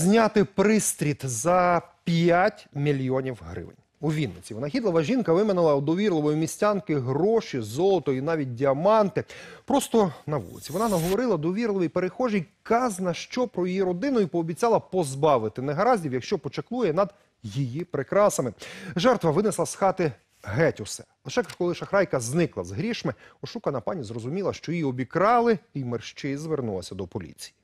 Зняти пристріт за 5 мільйонів гривень. У Вінниці винахідлива жінка виманила у довірливої містянки гроші, золото і навіть діаманти. Просто на вулиці. Вона наговорила довірливій перехожій казна, що про її родину і пообіцяла позбавити негараздів, якщо почаклує над її прикрасами. Жертва винесла з хати геть усе. Лише коли шахрайка зникла з грішми, ошукана пані зрозуміла, що її обікрали, і мерщій звернулася до поліції.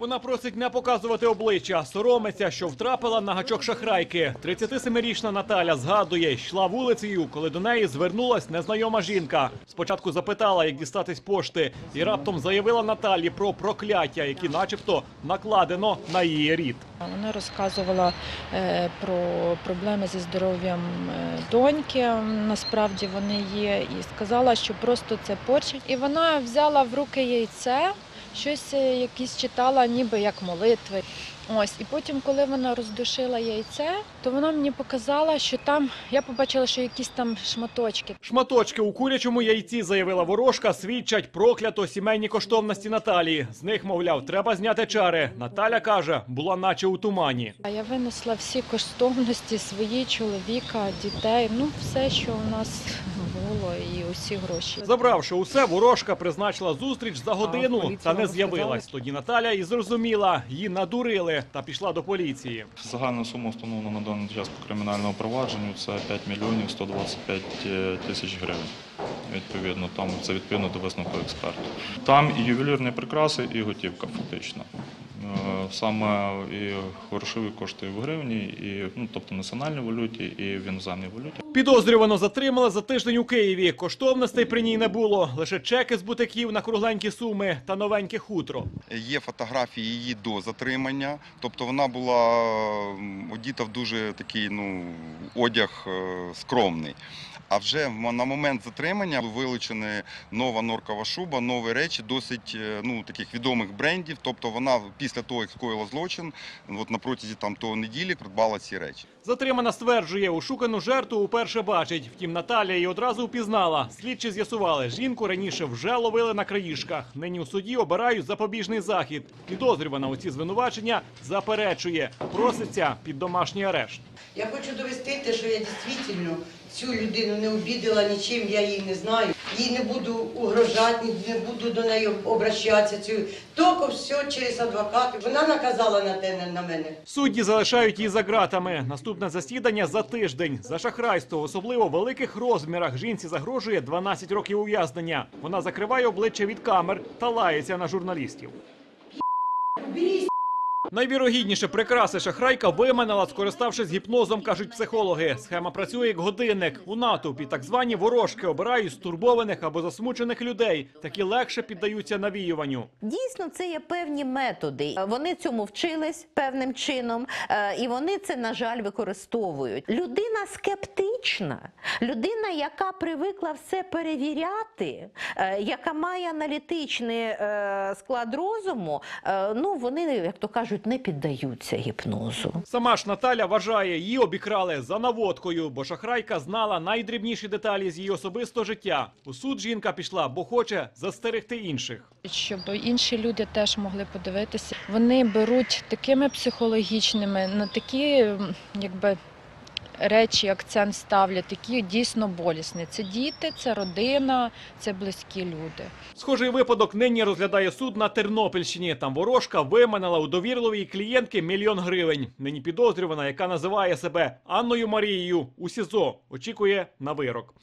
Вона просить не показувати обличчя, соромиться, що втрапила на гачок шахрайки. 37-річна Наталя згадує, йшла вулицею, коли до неї звернулась незнайома жінка. Спочатку запитала, як дістатись пошти, і раптом заявила Наталі про прокляття, які, начебто, накладено на її рід. Вона розказувала е, про проблеми зі здоров'ям е, доньки. Насправді вони є, і сказала, що просто це порча. І вона взяла в руки яйце, щось е, якісь читала, ніби як молитви. Ось, і потім, коли вона роздушила яйце, то вона мені показала, що там я побачила, що якісь там шматочки. Шматочки у курячому яйці, заявила ворожка, свідчать проклято сімейні коштовності Наталії. З них, мовляв, треба зняти чари. Наталя каже, була наче у тумані. А я винесла всі коштовності свої, чоловіка, дітей, ну все, що у нас було, і усі гроші. Забравши усе, ворожка призначила зустріч за годину поліція та не з'явилась. Тоді Наталя і зрозуміла, її надурили та пішла до поліції. Загальна сума встановлена на даний час по кримінальному провадженню це 5 мільйонів 125 тисяч гривень. Відповідно, там це відповідно до висновку експерту. Там і ювелірні прикраси, і готівка фактично. Саме і грошові кошти в гривні, і ну, тобто національній валюті, і в іноземній валюті. Підозрювано затримали за тиждень у Києві. Коштовностей при ній не було. Лише чеки з бутиків на кругленькі суми та новеньке хутро. Є фотографії її до затримання, тобто вона була одіта в дуже такий ну, одяг е, скромний. А вже на момент затримання вилучена нова норкова шуба, нові речі, досить е, ну, таких відомих брендів. Тобто вона після того, як скоїла злочин, от на протязі там того неділі придбала ці речі. Затримана стверджує, ушукану жертву уперше бачить. Втім, Наталя її одразу впізнала. Слідчі з'ясували, жінку раніше вже ловили на країшках. Нині у суді обирають запобіжний захід. Підозрювана у ці звинувачення заперечує, проситься під домашній арешт. Я хочу довести те, що я дійсно цю людину не обідала нічим, я її не знаю. Їй не буду угрожати, не буду до неї обращатися. Цю тільки все через адвоката. Вона наказала на те на мене. Судді залишають її за ґратами. Наступне засідання за тиждень. За шахрайство, особливо в великих розмірах, жінці загрожує 12 років ув'язнення. Вона закриває обличчя від камер та лається на журналістів. Найвірогідніше прикраси шахрайка виманила, скориставшись гіпнозом, кажуть психологи. Схема працює як годинник. У натовпі так звані ворожки обирають стурбованих або засмучених людей. Такі легше піддаються навіюванню. Дійсно, це є певні методи. Вони цьому вчились певним чином, е, і вони це, на жаль, використовують. Людина скептична, людина, яка привикла все перевіряти, е, яка має аналітичний е, склад розуму, ну вони, як то кажуть, не піддаються гіпнозу. Сама ж Наталя вважає, її обікрали за наводкою, бо шахрайка знала найдрібніші деталі з її особистого життя. У суд жінка пішла, бо хоче застерегти інших. щоб інші люди теж могли подивитися. Вони беруть такими психологічними на такі, якби. Речі, акцент ставлять, які дійсно болісні. Це діти, це родина, це близькі люди. Схожий випадок нині розглядає суд на Тернопільщині. Там ворожка виманила у довірливої клієнтки мільйон гривень. Нині підозрювана, яка називає себе Анною Марією у СІЗО, очікує на вирок.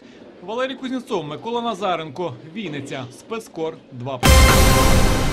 Валерій Кузнєцов, Микола Назаренко, Вінниця, спецкор 2+.